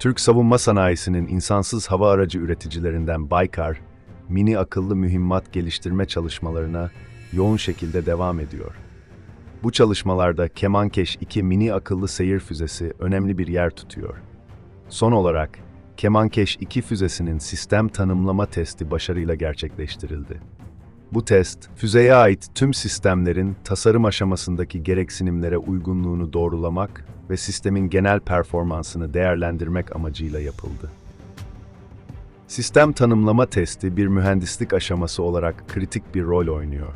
Türk savunma sanayisinin insansız hava aracı üreticilerinden Baykar, mini akıllı mühimmat geliştirme çalışmalarına yoğun şekilde devam ediyor. Bu çalışmalarda Kemankeş 2 mini akıllı seyir füzesi önemli bir yer tutuyor. Son olarak, Kemankeş 2 füzesinin sistem tanımlama testi başarıyla gerçekleştirildi. Bu test, füzeye ait tüm sistemlerin tasarım aşamasındaki gereksinimlere uygunluğunu doğrulamak ve sistemin genel performansını değerlendirmek amacıyla yapıldı. Sistem tanımlama testi bir mühendislik aşaması olarak kritik bir rol oynuyor.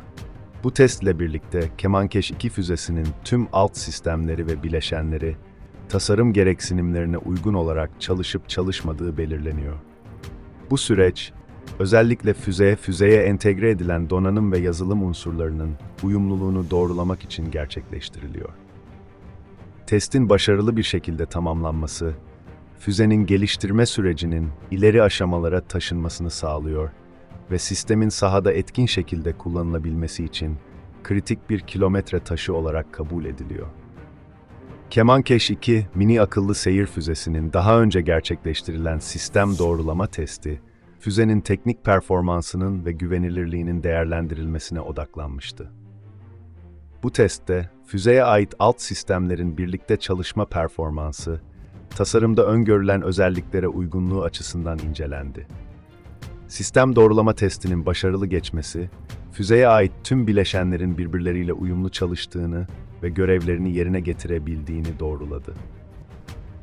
Bu testle birlikte Kemankeş 2 füzesinin tüm alt sistemleri ve bileşenleri tasarım gereksinimlerine uygun olarak çalışıp çalışmadığı belirleniyor. Bu süreç, özellikle füzeye füzeye entegre edilen donanım ve yazılım unsurlarının uyumluluğunu doğrulamak için gerçekleştiriliyor. Testin başarılı bir şekilde tamamlanması, füzenin geliştirme sürecinin ileri aşamalara taşınmasını sağlıyor ve sistemin sahada etkin şekilde kullanılabilmesi için kritik bir kilometre taşı olarak kabul ediliyor. Kemankeş 2 mini akıllı seyir füzesinin daha önce gerçekleştirilen sistem doğrulama testi, füzenin teknik performansının ve güvenilirliğinin değerlendirilmesine odaklanmıştı. Bu testte füzeye ait alt sistemlerin birlikte çalışma performansı, tasarımda öngörülen özelliklere uygunluğu açısından incelendi. Sistem doğrulama testinin başarılı geçmesi, füzeye ait tüm bileşenlerin birbirleriyle uyumlu çalıştığını ve görevlerini yerine getirebildiğini doğruladı.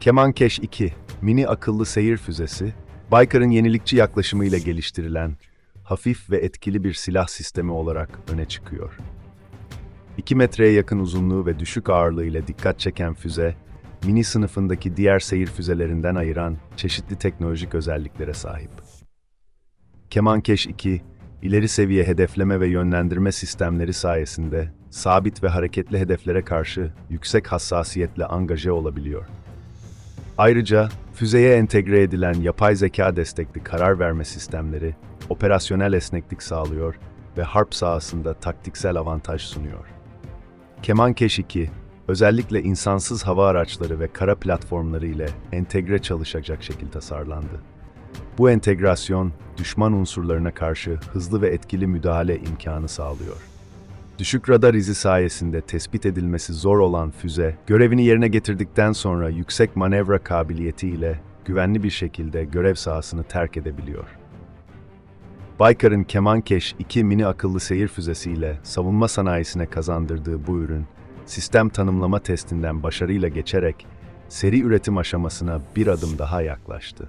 Kemankeş 2, mini akıllı seyir füzesi, Baykar'ın yenilikçi yaklaşımıyla geliştirilen, hafif ve etkili bir silah sistemi olarak öne çıkıyor. 2 metreye yakın uzunluğu ve düşük ağırlığı ile dikkat çeken füze, mini sınıfındaki diğer seyir füzelerinden ayıran çeşitli teknolojik özelliklere sahip. Kemankeş 2, ileri seviye hedefleme ve yönlendirme sistemleri sayesinde sabit ve hareketli hedeflere karşı yüksek hassasiyetle angaje olabiliyor. Ayrıca füzeye entegre edilen yapay zeka destekli karar verme sistemleri operasyonel esneklik sağlıyor ve harp sahasında taktiksel avantaj sunuyor. Kemankeş 2, özellikle insansız hava araçları ve kara platformları ile entegre çalışacak şekilde tasarlandı. Bu entegrasyon, düşman unsurlarına karşı hızlı ve etkili müdahale imkanı sağlıyor. Düşük radar izi sayesinde tespit edilmesi zor olan füze, görevini yerine getirdikten sonra yüksek manevra kabiliyetiyle güvenli bir şekilde görev sahasını terk edebiliyor. Baykar'ın Kemankeş 2 mini akıllı seyir füzesiyle savunma sanayisine kazandırdığı bu ürün, sistem tanımlama testinden başarıyla geçerek seri üretim aşamasına bir adım daha yaklaştı.